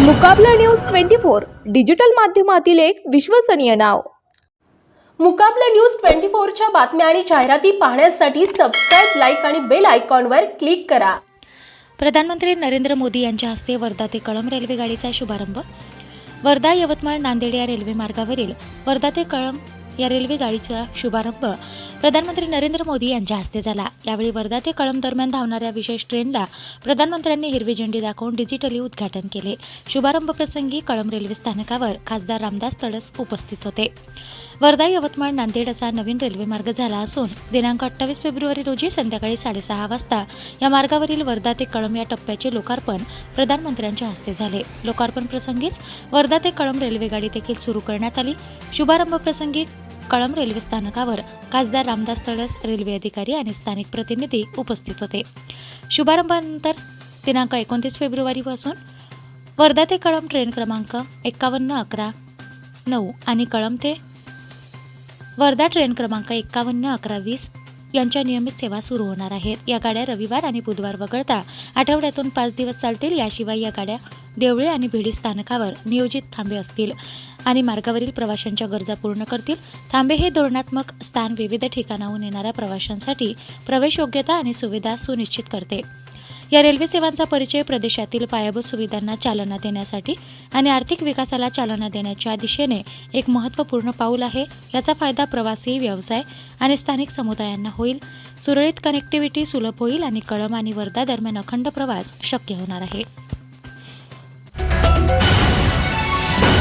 Mukabala news twenty four digital माध्यमातील एक विश्वसनीय नाव. मुकाबला न्यूज ट्वेंटी फोरच्या बातम्या आणि जाहिराती पाहण्यासाठी सबस्क्राईब लाईक आणि बेल आयकॉनवर क्लिक करा. प्रधानमंत्री नरेंद्र मोदी यांच्या हस्ते वर्धा ते कळंब रेल्वे गाडीचा शुभारंभ. वर्धा यवतमाळ नांदेड या रेल्वे मार्गावरील वर्धा ते कळंब या रेल्वे गाडीचा शुभारंभ. प्रधानमंत्री नरेंद्र मोदी यांच्या हस्ते झाला. यावेळी वर्धा ते कळंब दरम्यान धावणाऱ्या विशेष ट्रेनला प्रधानमंत्र्यांनी हिरवी झेंडी दाखवून डिजिटली उद्घाटन केले. शुभारंभ प्रसंगी कळंब रेल्वे स्थानकावर खासदार रामदास तडस उपस्थित होते. वर्धा यवतमाळ नांदेड असा नवीन रेल्वे मार्ग झाला असून दिनांक अठ्ठावीस फेब्रुवारी रोजी संध्याकाळी साडेसहा वाजता या मार्गावरील वर्धा ते कळंब या टप्प्याचे लोकार्पण प्रधानमंत्र्यांच्या हस्ते झाले. लोकार्पण प्रसंगीच वर्धा ते कळंब रेल्वेगाडी देखील सुरू करण्यात आली. शुभारंभ प्रसंगी कळंब रेल्वे स्थानकावर खासदार रामदास तडस रेल्वे अधिकारी आणि स्थानिक प्रतिनिधी उपस्थित होते. शुभारंभानंतर दिनांक एकोणतीस फेब्रुवारीपासून वर्धा ते कळंब ट्रेन क्रमांक एक्कावन्न अकरा नऊ आणि कळंब ते वर्धा ट्रेन क्रमांक एक्कावन्न अकरा वीस यांच्या नियमित सेवा सुरू होणार आहेत. या गाड्या रविवार आणि बुधवार वगळता आठवड्यातून पाच दिवस चालतील. याशिवाय या गाड्या देवळे आणि भिडी स्थानकावर नियोजित थांबे असतील आणि मार्गावरील प्रवाशांच्या गरजा पूर्ण करतील. थांबे हे धोरणात्मक स्थान विविध ठिकाणाहून येणाऱ्या प्रवाशांसाठी प्रवेश योग्यता आणि सुविधा सुनिश्चित करते. या रेल्वे सेवांचा परिचय प्रदेशातील पायाभूत सुविधांना चालना देण्यासाठी आणि आर्थिक विकासाला चालना देण्याच्या दिशेने एक महत्त्वपूर्ण पाऊल आहे. याचा फायदा प्रवासी व्यवसाय आणि स्थानिक समुदायांना होईल. सुरळीत कनेक्टिव्हिटी सुलभ होईल आणि कळम आणि वर्धा दरम्यान अखंड प्रवास शक्य होणार आहे.